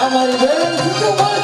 અમારી બેન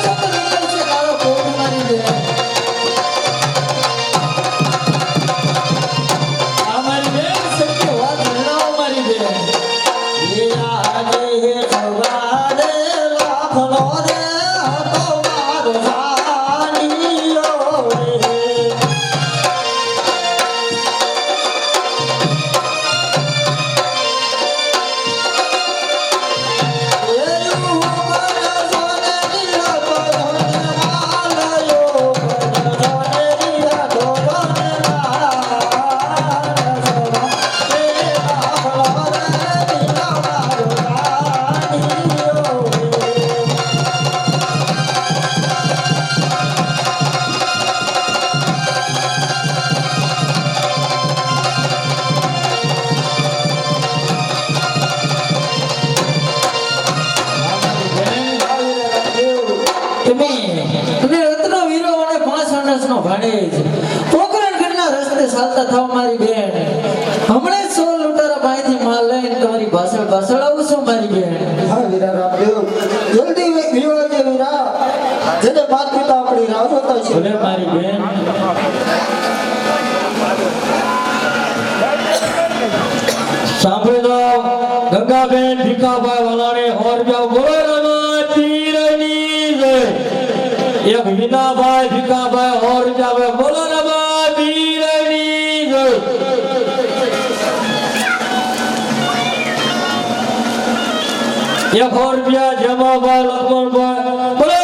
ભાણેજ પોકરણ ગઢના રસ્તે ચાલતા થાવ મારી બેન. હમણે સો લૂંટારા ભાઈથી માલ લઈને તમારી ભાષણ ભાષણ આવું છું મારી બેન. હા વીરા રામદેવ જલ્દી વિવાજે વીરા જેને માત પિતા આપણી રાહ જોતા છે. ભલે મારી બેન. સાંભળો ગંગાબેન ભીખાભાઈ વાલાને હોર જાવ બોલો રમા પીરની જય એક વિનાભાઈ ભીખાભાઈ હોર જાવે. બોલો ને પીરની જય એક હોર રૂપિયા જમાભાઈ લક્ષ્મણભાઈ. બોલો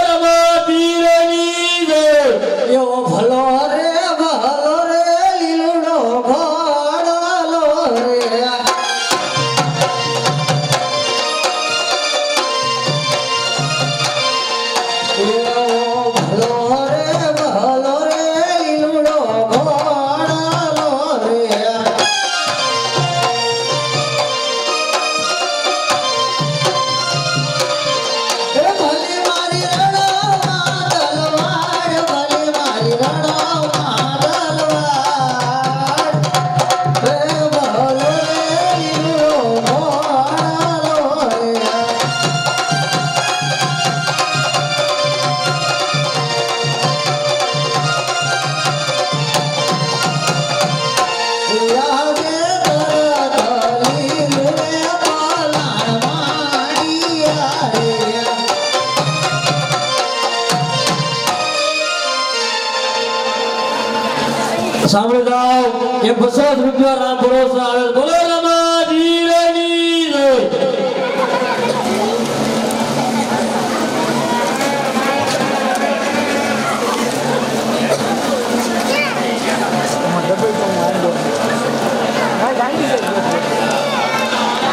સાંભળી જાઓ. એ પચાસ રૂપિયા રામ ભરોસા આવે બોલો.